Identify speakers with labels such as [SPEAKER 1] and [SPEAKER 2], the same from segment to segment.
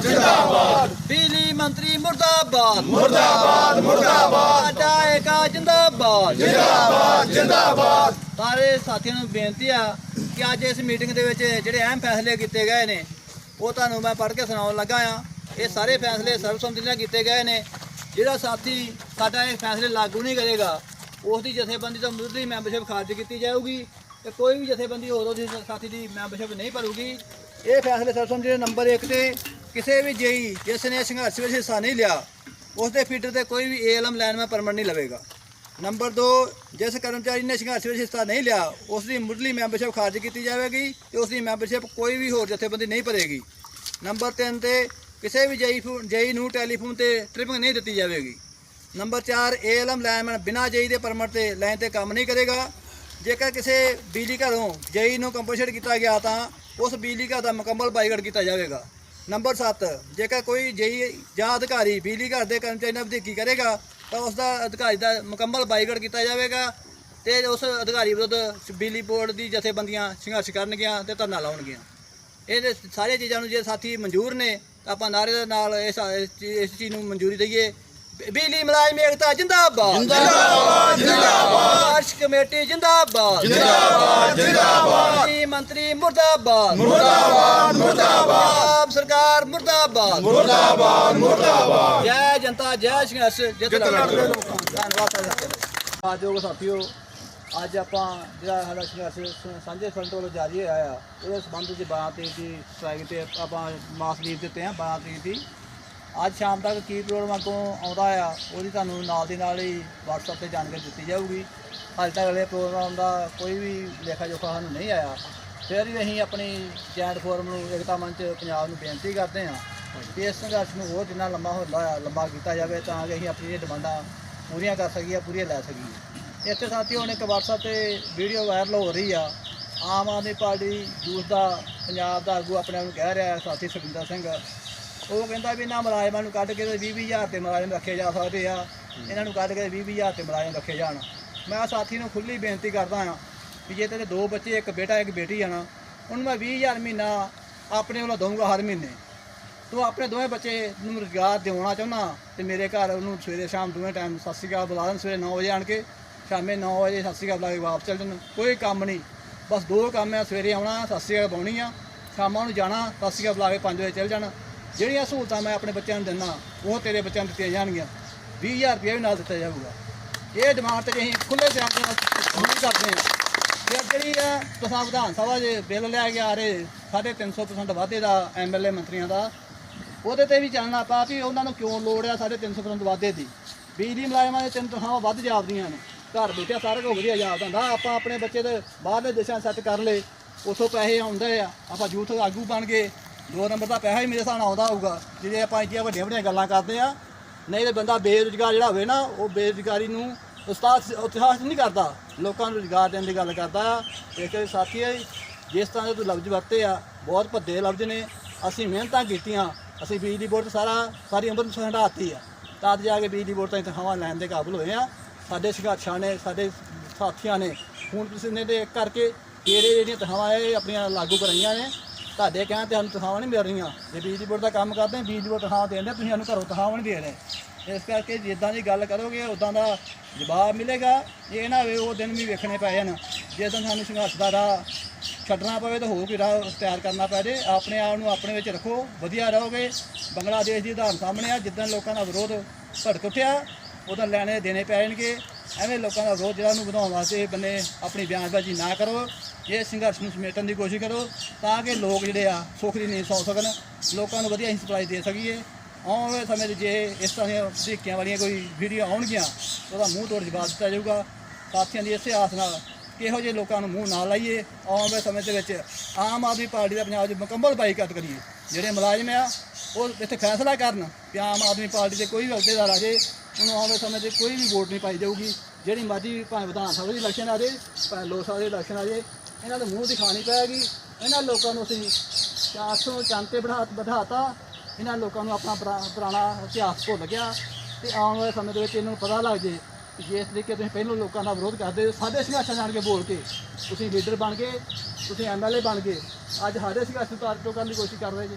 [SPEAKER 1] ਜਿੰਦਾਬਾਦ। ਬਿਜਲੀ ਮੰਤਰੀ ਮੁਰਦਾਬਾਦ। ਮੁਰਦਾਬਾਦ ਮੁਰਦਾਬਾਦ। ਸਾਡਾ ਏਕਾ ਜਿੰਦਾਬਾਦ। ਜਿੰਦਾਬਾਦ ਜਿੰਦਾਬਾਦ। ਸਾਰੇ ਸਾਥੀਆਂ ਨੂੰ ਬੇਨਤੀ ਆ ਕਿ ਅੱਜ ਇਸ ਮੀਟਿੰਗ ਦੇ ਵਿੱਚ ਜਿਹੜੇ ਅਹਿਮ ਫੈਸਲੇ ਕੀਤੇ ਗਏ ਨੇ ਉਹ ਤੁਹਾਨੂੰ ਮੈਂ ਪੜ੍ਹ ਕੇ ਸੁਣਾਉਣ ਲੱਗਾ ਆ। ਇਹ ਸਾਰੇ ਫੈਸਲੇ ਸਰਬਸੰਮਤੀ ਨਾਲ ਕੀਤੇ ਗਏ ਨੇ। ਜਿਹੜਾ ਸਾਥੀ ਸਾਡਾ ਇਹ ਫੈਸਲੇ ਲਾਗੂ ਨਹੀਂ ਕਰੇਗਾ ਉਸ ਦੀ ਜਥੇਬੰਦੀ ਤੋਂ ਮੁੱਢਲੀ ਮੈਂਬਰਸ਼ਿਪ ਖਾਰਜ ਕੀਤੀ ਜਾਊਗੀ ਤੇ ਕੋਈ ਵੀ ਜਥੇਬੰਦੀ ਹੋਰ ਉਹਦੀ ਸਾਥੀ ਦੀ ਮੈਂਬਰਸ਼ਿਪ ਨਹੀਂ ਭਰੂਗੀ। ਇਹ ਫੈਸਲੇ ਸਰਬਸੰਮਤੀ ਦੇ ਨੰਬਰ 1 ਤੇ ਕਿਸੇ ਵੀ ਜੇਈ ਜਿਸ ਨੇ ਸੰਘਰਸ਼ ਵਿੱਚ ਹਿੱਸਾ ਨਹੀਂ ਲਿਆ ਉਸ ਦੇ ਫੀਡਰ ਤੇ ਕੋਈ ਵੀ ਏਐਲਐਮ ਲਾਈਨਮੈਨ ਪਰਮਿਟ ਨਹੀਂ ਲਵੇਗਾ। ਨੰਬਰ 2 ਜਿਸ ਕਰਮਚਾਰੀ ਨੇ ਸੰਘਰਸ਼ ਵਿੱਚ ਹਿੱਸਾ ਨਹੀਂ ਲਿਆ ਉਸ ਦੀ ਮੁੱਢਲੀ ਮੈਂਬਰਸ਼ਿਪ ਖਾਰਜ ਕੀਤੀ ਜਾਵੇਗੀ ਤੇ ਉਸ ਦੀ ਮੈਂਬਰਸ਼ਿਪ ਕੋਈ ਵੀ ਹੋਰ ਜਥੇਬੰਦੀ ਨਹੀਂ ਭਰੇਗੀ। ਨੰਬਰ 3 ਤੇ ਕਿਸੇ ਵੀ ਜਈ ਜਈ ਨੂੰ ਟੈਲੀਫੋਨ ਤੇ ਟ੍ਰਿਪਿੰਗ ਨਹੀਂ ਦਿੱਤੀ ਜਾਵੇਗੀ। ਨੰਬਰ 4 ਏਐਲਐਮ ਲਾਈਨਮੈਨ ਬਿਨਾਂ ਜਈ ਦੇ ਪਰਮਿਟ ਤੇ ਲਾਈਨ ਤੇ ਕੰਮ ਨਹੀਂ ਕਰੇਗਾ। ਜੇਕਰ ਕਿਸੇ ਬਿਜਲੀ ਘਰੋਂ ਜਈ ਨੂੰ ਕੰਪਨਸੇਟ ਕੀਤਾ ਗਿਆ ਤਾਂ ਉਸ ਬਿਜਲੀ ਘਰ ਦਾ ਮੁਕੰਮਲ ਬਾਈਕਾਟ ਕੀਤਾ ਜਾਵੇਗਾ। ਨੰਬਰ 7 ਜੇਕਰ ਕੋਈ ਜਈ ਜਾਂ ਅਧਿਕਾਰੀ ਬਿਜਲੀ ਘਰ ਦੇ ਕਰਮਚਾਰੀ ਨਾਲ ਵਧੀਕੀ ਕਰੇਗਾ ਤਾਂ ਉਸ ਦਾ ਅਧਿਕਾਰੀ ਦਾ ਮੁਕੰਮਲ ਬਾਈਕਾਟ ਕੀਤਾ ਜਾਵੇਗਾ ਤੇ ਉਸ ਅਧਿਕਾਰੀ ਵਿਰੁੱਧ ਬਿਜਲੀ ਬੋਰਡ ਦੀ ਜਥੇਬੰਦੀਆਂ ਸੰਘਰਸ਼ ਕਰਨਗੀਆਂ ਤੇ ਧਰਨਾ ਲਾਉਣਗੀਆਂ। ਇਹ ਸਾਰੀਆਂ ਚੀਜ਼ਾਂ ਨੂੰ ਜੇ ਸਾਥੀ ਮਨਜ਼ੂਰ ਨੇ ਤਾਂ ਆਪਾਂ ਨਾਰੇ ਦੇ ਨਾਲ ਇਸ ਇਸ ਚੀਜ਼ ਨੂੰ ਮਨਜ਼ੂਰੀ ਦਈਏ। ਬਿਜਲੀ ਮੁਲਾਜ਼ਮ ਏਕਤਾ ਜਿੰਦਾਬਾਦ। ਜਿੰਦਾਬਾਦ ਜਿੰਦਾਬਾਦ। ਕਮੇਟੀ ਜਿੰਦਾਬਾਦ। ਜਿੰਦਾਬਾਦ ਜਿੰਦਾਬਾਦ। ਮੰਤਰੀ ਮੁਰਦਾਬਾਦ। ਮੁਰਦਾਬਾਦ ਮੁਰਦਾਬਾਦ। ਸਰਕਾਰ ਮੁਰਦਾਬਾਦ। ਮੁਰਦਾਬਾਦ ਮੁਰਦਾਬਾਦ। ਜੈ ਜਨਤਾ ਜੈ ਸੰਘਰਸ਼ ਜਿੱਤ ਲੜਦੇ ਲੋਕਾਂ ਧੰਨਵਾਦ ਸਾਥੀਓ ਆਜੋਗ ਸਾਥੀਓ ਅੱਜ ਆਪਾਂ ਜਿਹੜਾ ਸਾਡਾ ਸੰਘਰਸ਼ ਸਾਂਝੇ ਫਰੰਟ ਵੱਲੋਂ ਜਾਰੀ ਹੋਇਆ ਆ ਉਹਦੇ ਸੰਬੰਧ ਵਿੱਚ 12 ਤਰੀਕ ਦੀ ਸਟ੍ਰਾਈਕ ਤੇ ਆਪਾਂ ਮਾਸ ਲੀਵ ਦਿੱਤੇ ਆ 12 ਤਰੀਕ ਦੀ। ਅੱਜ ਸ਼ਾਮ ਤੱਕ ਕੀ ਪ੍ਰੋਗਰਾਮ ਅੱਗੋਂ ਆਉਂਦਾ ਆ ਉਹਦੀ ਤੁਹਾਨੂੰ ਨਾਲ ਦੀ ਨਾਲ ਹੀ WhatsApp ਤੇ ਜਾਣਕਾਰੀ ਦਿੱਤੀ ਜਾਊਗੀ। ਹਾਲੇ ਤੱਕ ਅਗਲੇ ਪ੍ਰੋਗਰਾਮ ਦਾ ਕੋਈ ਵੀ ਲੇਖਾ ਜੋਖਾ ਸਾਨੂੰ ਨਹੀਂ ਆਇਆ। ਫਿਰ ਵੀ ਅਸੀਂ ਆਪਣੀ ਜੈਂਟ ਫੋਰਮ ਨੂੰ ਏਕਤਾ ਮੰਚ ਪੰਜਾਬ ਨੂੰ ਬੇਨਤੀ ਕਰਦੇ ਹਾਂ ਕਿ ਇਸ ਸੰਘਰਸ਼ ਨੂੰ ਹੋਰ ਜਿੰਨਾ ਲੰਮਾ ਹੁੰਦਾ ਆ ਲੰਮਾ ਕੀਤਾ ਜਾਵੇ ਤਾਂ ਕਿ ਅਸੀਂ ਆਪਣੀਆਂ ਡਿਮਾਂਡਾਂ ਪੂਰੀਆਂ ਕਰ ਸਕੀਏ ਪੂਰੀਆਂ ਲੈ ਸਕੀਏ। ਇੱਥੇ ਸਾਥੀਓ ਹੁਣ ਇੱਕ WhatsApp ਤੇ ਵੀਡੀਓ ਵਾਇਰਲ ਹੋ ਰਹੀ ਆ। ਆਮ ਆਦਮੀ ਪਾਰਟੀ ਜੂਸ ਦਾ ਪੰਜਾਬ ਦਾ ਆਗੂ ਆਪਣੇ ਆਪ ਨੂੰ ਕਹਿ ਰਿਹਾ ਸਾਥੀ ਸੁਖਿੰਦਰ ਸਿੰਘ। ਉਹ ਕਹਿੰਦਾ ਵੀ ਇਹਨਾਂ ਮੁਲਾਜ਼ਮਾਂ ਨੂੰ ਕੱਢ ਕੇ ਤੇ 20 ਹਜ਼ਾਰ ਤੇ ਮੁਲਾਜ਼ਮ ਰੱਖੇ ਜਾ ਸਕਦੇ ਆ। ਇਹਨਾਂ ਨੂੰ ਕੱਢ ਕੇ 20 ਹਜ਼ਾਰ ਤੇ ਮੁਲਾਜ਼ਮ ਰੱਖੇ ਜਾਣ। ਮੈਂ ਸਾਥੀ ਨੂੰ ਖੁੱਲੀ ਬੇਨਤੀ ਕਰਦਾ ਹਾਂ ਵੀ ਜੇ ਤੇਰੇ ਦੋ ਬੱਚੇ, ਇੱਕ ਬੇਟਾ, ਇੱਕ ਬੇਟੀ ਆ ਨਾ, ਉਹਨੂੰ ਮੈਂ 20000 ਮਹੀਨਾ ਆਪਣੇ ਵੱਲੋਂ ਦਊਂਗਾ ਹਰ ਮਹੀਨੇ। ਤੂੰ ਆਪਣੇ ਦੋਵੇਂ ਬੱਚੇ ਨੂੰ ਰੁਜ਼ਗਾਰ ਦਿਵਾਉਣਾ ਚਾਹੁੰਦਾ ਤੇ ਮੇਰੇ ਘਰ ਉਹਨੂੰ ਸਵੇਰੇ ਸ਼ਾਮ ਦੋਵੇਂ ਟਾਈਮ ਸਤਿ ਸ਼੍ਰੀ ਅਕਾਲ ਬੁਲਾ ਦੇਣ, ਸਵੇਰੇ 9 ਵਜੇ ਆਣ ਕੇ ਸ਼ਾਮੇ 9 ਵਜੇ ਸਤਿ ਸ਼੍ਰੀ ਅਕਾਲ ਬੁਲਾ ਕੇ ਵਾਪਸ ਚੱਲ ਜਾਣ। ਕੋਈ ਕੰਮ ਨਹੀਂ। ਬਸ ਦੋ ਕੰਮ ਹੈ ਸਵੇਰੇ ਆਉਣਾ, ਸਤਿ ਸ਼੍ਰੀ ਅਕਾਲ ਬਾਉਣੀ ਆ, ਸ਼ਾਮਾਂ ਨੂੰ ਜਾਣਾ, ਸਤਿ ਸ਼੍ਰੀ ਅਕਾਲ ਬੁਲਾ ਕੇ 5 ਵਜੇ ਚੱਲ ਜਾਣਾ। ਜਿਹੜੀਆਂ ਸਹੂਲਤਾਂ ਮੈਂ ਆਪਣੇ ਬੱਚਿਆਂ ਨੂੰ ਦਿੰਦਾ, ਉਹ ਤੇਰੇ ਬੱਚਿਆਂ ਨੂੰ ਦਿੱਤੀਆਂ ਜਾਣਗੀਆਂ। 20000 ਰੁਪਏ ਵੀ ਨਾਲ ਦਿੱਤਾ ਜਾਊਗਾ। ਇਹ ਡਿਮਾਂਡ ਤੇ ਅਸੀਂ ਖੁੱਲੇ ਸਿਆਰ ਦੇ ਨਾਲ ਕਰਦੇ ਹਾਂ। ਫਿਰ ਜਿਹੜੀ ਆ ਤੁਸੀਂ ਵਿਧਾਨ ਸਭਾ ਦੇ ਬਿੱਲ ਲੈ ਕੇ ਆ ਰਹੇ ਸਾਢੇ 300% ਵਾਧੇ ਦਾ ਐਮਐਲਏ ਮੰਤਰੀਆਂ ਦਾ, ਉਹਦੇ ਤੇ ਵੀ ਚੱਲਣਾ ਪਾ ਵੀ ਉਹਨਾਂ ਨੂੰ ਕਿਉਂ ਲੋੜ ਆ ਸਾਢੇ 300% ਵਾਧੇ ਦੀ? ਬਿਜਲੀ ਮੁਲਾਜ਼ਮਾਂ ਦੇ ਤਿੰਨ ਤਨਖਾਹਾਂ ਵੱਧ ਜਾਪਦੀਆਂ ਨੇ। ਘਰ ਬੈਠਿਆ ਸਾਰਾ ਕੁਝ ਵਧੀਆ ਜਾਪਦਾ ਹੁੰਦਾ, ਆਪਾਂ ਆਪਣੇ ਬੱਚੇ ਦੇ ਬਾਹਰਲੇ ਦੇਸ਼ਾਂ ਸੈੱਟ ਕਰ ਲਏ, ਉਥੋਂ ਪੈਸੇ ਆਉਂਦੇ ਆ, ਆਪਾਂ ਯੂਥ ਆਗੂ ਬਣ ਗਏ, ਦੋ ਨੰਬਰ ਦਾ ਪੈਸਾ ਹੀ ਮੇਰੇ ਹਿਸਾਬ ਨਾਲ ਆਉਂਦਾ ਹੋਊਗਾ, ਜਿਹੜੇ ਆਪਾਂ ਇੰਨੀਆਂ ਵੱਡੀਆਂ ਵੱਡੀਆਂ ਗੱਲਾਂ ਕਰਦੇ ਆ ਨਹੀਂ ਤੇ ਬੰਦਾ ਬੇਰੁਜ਼ਗਾਰ ਜਿਹੜਾ ਹੋਵੇ ਨਾ, ਉਹ ਬੇਰੁਜ਼ਗਾਰੀ ਨੂੰ ਉਸਤਾਦ ਉਤਸ਼ਾਹਿਤ ਨਹੀਂ ਕਰਦਾ। ਲੋਕਾਂ ਨੂੰ ਰੁਜ਼ਗਾਰ ਦੇਣ ਦੀ ਗੱਲ ਕਰਦਾ ਆ। ਇੱਕ ਸਾਥੀ ਹੈ ਜਿਸ ਤਰ੍ਹਾਂ ਦੇ ਤੂੰ ਲਫ਼ਜ਼ ਵਰਤੇ ਆ, ਬਹੁਤ ਭੱਦੇ ਲਫ਼ਜ਼ ਨੇ। ਅਸੀਂ ਮਿਹਨਤਾਂ ਕੀਤੀਆਂ, ਅਸੀਂ ਬਿਜਲੀ ਬੋਰਡ ਸਾਰਾ, ਸਾਰੀ ਉਮਰ ਨੂੰ ਹੰਡਾਤੀ ਆ। ਤਦ ਜਾ ਕੇ ਬਿਜਲੀ ਬੋਰਡ ਤੋਂ ਤਨਖਾਹਾਂ ਲੈਣ ਦੇ ਕਾਬਿਲ ਹੋਏ ਆ। ਸਾਡੇ ਸੰਘਰਸ਼ਾਂ ਨੇ, ਸਾਡੇ ਸਾਥੀਆਂ ਨੇ, ਹੁਣ ਤੁਸੀਂ ਪਸੀਨੇ ਦੇ ਕਰਕੇ ਤੇਰੇ ਜਿਹੜੀਆਂ ਤਨਖਾਹਾਂ ਇਹ ਆਪਣੀਆਂ ਲਾਗੂ ਕਰਾਈਆਂ ਨੇ। ਤੁਹਾਡੇ ਕਹਿਣ ਤੇ ਸਾਨੂੰ ਤਨਖਾਹਾਂ ਨਹੀਂ ਮਿਲ ਰਹੀਆਂ। ਜੇ ਬਿਜਲੀ ਬੋਰਡ ਦਾ ਕੰਮ ਕਰਦੇ, ਬਿਜਲੀ ਬੋਰਡ ਤਨਖਾਹ ਦੇਂਦੇ ਤੁਸੀਂ ਸਾਨੂੰ ਘਰੋਂ ਤਨਖਾਹਾਂ ਨਹੀਂ ਦੇ ਰਹੇ। ਇਸ ਕਰਕੇ ਜਿੱਦਾਂ ਦੀ ਗੱਲ ਕਰੋਗੇ ਉਦਾਂ ਦਾ ਜਵਾਬ ਮਿਲੇਗਾ। ਇਹ ਨਾ ਹੋਵੇ, ਉਹ ਦਿਨ ਵੀ ਵੇਖਣੇ ਪੈ ਜਾਣ। ਜੇ ਦਿਨ ਸਾਨੂੰ ਸੰਘਰਸ਼ ਦਾ ਰਾਹ ਛੱਡਣਾ ਪਵੇ, ਤਾਂ ਹੋਰ ਕੋਈ ਰਾਹ ਤਿਆਰ ਕਰਨਾ ਪੈ ਜੇ। ਆਪਣੇ ਆਪ ਨੂੰ ਆਪਣੇ ਵਿੱਚ ਰੱਖੋ, ਵਧੀਆ ਰਹੋਗੇ। ਬੰਗਲਾਦੇਸ਼ ਦੀ ਉਦਾਹਰਨ ਸਾਹਮਣੇ ਆ, ਜਿੱਦਾਂ ਲੋਕਾਂ ਦਾ ਵਿਰੋਧ ਭੜਕ ਉੱਠਿਆ ਉਦੋਂ ਲੈਣੇ ਦੇਣੇ ਪੈ ਜਾਣਗੇ। ਐਵੇਂ ਲੋਕਾਂ ਦਾ ਵਿਰੋਧ ਜਿਹੜਾ ਨੂੰ ਵਧਾਉਣ ਵਾਸਤੇ ਬੰਨੇ ਆਪਣੀ ਬਿਆਨਬਾਜ਼ੀ ਨਾ ਕਰੋ। ਇਹ ਸੰਘਰਸ਼ ਨੂੰ ਸਮੇਟਣ ਦੀ ਕੋਸ਼ਿਸ਼ ਕਰੋ, ਤਾਂ ਕਿ ਲੋਕ ਜਿਹੜੇ ਆ ਸੁੱਖ ਦੀ ਨੀਂਦ ਸੌਂ ਸਕਣ, ਲੋਕਾਂ ਨੂੰ ਵਧੀਆ ਅਸੀਂ ਸਪਲਾਈ ਦੇ ਸਕੀਏ। ਆਉਣ ਵਾਲੇ ਸਮੇਂ 'ਚ ਜੇ ਇਸ ਤਰ੍ਹਾਂ ਦੀਆਂ ਤਰੀਕਿਆਂ ਵਾਲੀਆਂ ਕੋਈ ਵੀਡੀਓ ਆਉਣਗੀਆਂ, ਤਾਂ ਉਹਦਾ ਮੂੰਹ ਤੋੜ ਜਵਾਬ ਦਿੱਤਾ ਜਾਊਗਾ। ਸਾਥੀਆਂ ਦੀ ਇਸੇ ਆਸ ਨਾਲ ਕਿਹੋ ਜਿਹੇ ਲੋਕਾਂ ਨੂੰ ਮੂੰਹ ਨਾ ਲਾਈਏ, ਆਉਣ ਵਾਲੇ ਸਮੇਂ ਦੇ ਵਿੱਚ ਆਮ ਆਦਮੀ ਪਾਰਟੀ ਦਾ ਪੰਜਾਬ 'ਚ ਮੁਕੰਮਲ ਬਾਈਕਾਟ ਕਰੀਏ। ਜਿਹੜੇ ਮੁਲਾਜ਼ਮ ਆ, ਉਹ ਇੱਥੇ ਫੈਸਲਾ ਕਰਨ ਕਿ ਆਮ ਆਦਮੀ ਪਾਰਟੀ ਦੇ ਕੋਈ ਵੀ ਅਹੁਦੇਦਾਰ ਆ ਜੇ, ਉਹਨੂੰ ਆਉਣ ਵਾਲੇ ਸਮੇਂ 'ਚ ਕੋਈ ਵੀ ਵੋਟ ਨਹੀਂ ਪਾਈ ਜਾਊਗੀ। ਜਿਹੜੀ ਮਰਜ਼ੀ ਭਾਵੇਂ ਵਿਧਾਨ ਸਭਾ ਦੀ ਇਲੈਕਸ਼ਨ ਆ ਜੇ, ਭਾਵੇਂ ਲੋਕ ਸਭਾ ਦੀ ਇਲੈਕਸ਼ਨ ਆ ਜੇ ਇਹਨਾਂ ਨੂੰ ਮੂੰਹ ਦਿਖਾਣੀ ਪਏਗੀ। ਇਹਨਾਂ ਲੋਕਾਂ ਨੂੰ ਅਸੀਂ 400 ਚੰਦ ਤੇ ਬਿਠਾ ਬਿਠਾਤਾ। ਇਹਨਾਂ ਲੋਕਾਂ ਨੂੰ ਆਪਣਾ ਪੁਰਾ- ਪੁਰਾਣਾ ਇਤਿਹਾਸ ਭੁੱਲ ਗਿਆ। ਤੇ ਆਉਣ ਵਾਲੇ ਸਮੇਂ ਦੇ ਵਿੱਚ ਇਹਨਾਂ ਨੂੰ ਪਤਾ ਲੱਗ ਜੇ ਕਿ ਜਿਸ ਤਰੀਕੇ ਤੁਸੀਂ ਪਹਿਲਾਂ ਲੋਕਾਂ ਦਾ ਵਿਰੋਧ ਕਰਦੇ ਹੋ ਸਾਡੇ ਸੰਘਰਸ਼ਾਂ ਜਾਣ ਕੇ ਬੋਲ ਕੇ ਤੁਸੀਂ ਲੀਡਰ ਬਣ ਗਏ, ਤੁਸੀਂ ਐਮਐਲਏ ਬਣ ਗਏ। ਅੱਜ ਸਾਡੇ ਸੰਘਰਸ਼ ਨੂੰ ਤਾਰ ਕਰਨ ਦੀ ਕੋਸ਼ਿਸ਼ ਕਰ ਰਹੇ ਜੀ?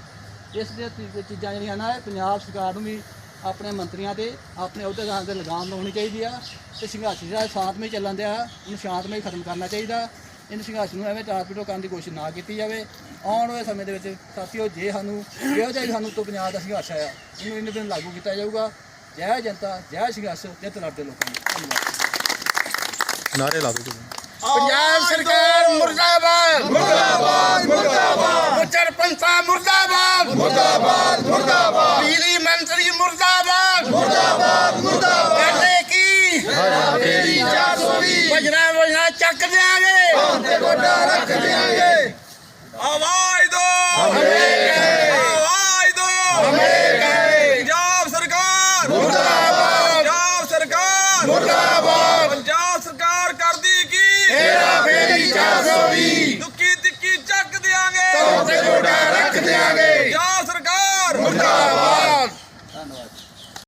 [SPEAKER 1] ਇਸ ਦੀਆਂ ਚੀ- ਚੀਜ਼ਾਂ ਜਿਹੜੀਆਂ ਨਾ ਪੰਜਾਬ ਸਰਕਾਰ ਨੂੰ ਵੀ ਆਪਣੇ ਮੰਤਰੀਆਂ ਤੇ, ਆਪਣੇ ਅਹੁਦੇਦਾਰਾਂ ਤੇ ਲਗਾਮ ਲਾਉਣੀ ਚਾਹੀਦੀ ਆ। ਤੇ ਸੰਘਰਸ਼ ਜਿਹੜਾ ਸ਼ਾਂਤਮਈ ਚੱਲਣ ਦਿਆ, ਉਹਨੂੰ ਸ਼ਾਂਤਮਈ ਖਤਮ ਕਰਨਾ ਚਾਹੀਦਾ। ਇਹਨੂੰ ਸੰਘਰਸ਼ ਨੂੰ ਐਵੇਂ ਟਾਰਪੀਟੋ ਕਰਨ ਦੀ ਕੋਸ਼ਿਸ਼ ਨਾ ਕੀਤੀ ਜਾਵੇ। ਆਉਣ ਵਾਲੇ ਸਮੇਂ ਦੇ ਵਿੱਚ ਸਾਥੀਓ ਜੇ ਸਾਨੂੰ ਇਹੋ ਜਿਹਾ ਸਾਨੂੰ ਤੋਂ ਪੰਜਾਬ ਦਾ ਸੰਘਰਸ਼ ਆਇਆ ਇਹਨੂੰ ਇਹਨੂੰ ਦਿਨ ਲਾਗੂ ਕੀਤਾ ਜਾਊਗਾ। ਜੈ ਜਨਤਾ ਜੈ ਸੰਘਰਸ਼ ਜਿੱਤ ਲੜਦੇ ਲੋਕਾਂ ਦੀ। ਧੰਨਵਾਦ।
[SPEAKER 2] ਨਾਰੇ ਲਾ ਦਿਓ।
[SPEAKER 3] ਪੰਜਾਬ ਸਰਕਾਰ ਮੁਰਦਾਬਾਦ। ਮੁਰਦਾਬਾਦ ਮੁਰਦਾਬਾਦ। ਗੁੱਜਰ ਪੰਥਾ ਮੁਰਦਾਬਾਦ। ਮੁਰਦਾਬਾਦ ਮੁਰਦਾਬਾਦ। ਬਿਜਲੀ ਮੰਤਰੀ ਮੁਰਦਾਬਾਦ ਮੁਰਦਾਬਾਦ ਮੁਰਦਾਬਾਦ। ਚੱਕ ਦਿਆਂਗੇ। ਤੇ ਗੋਡਾ ਰੱਖ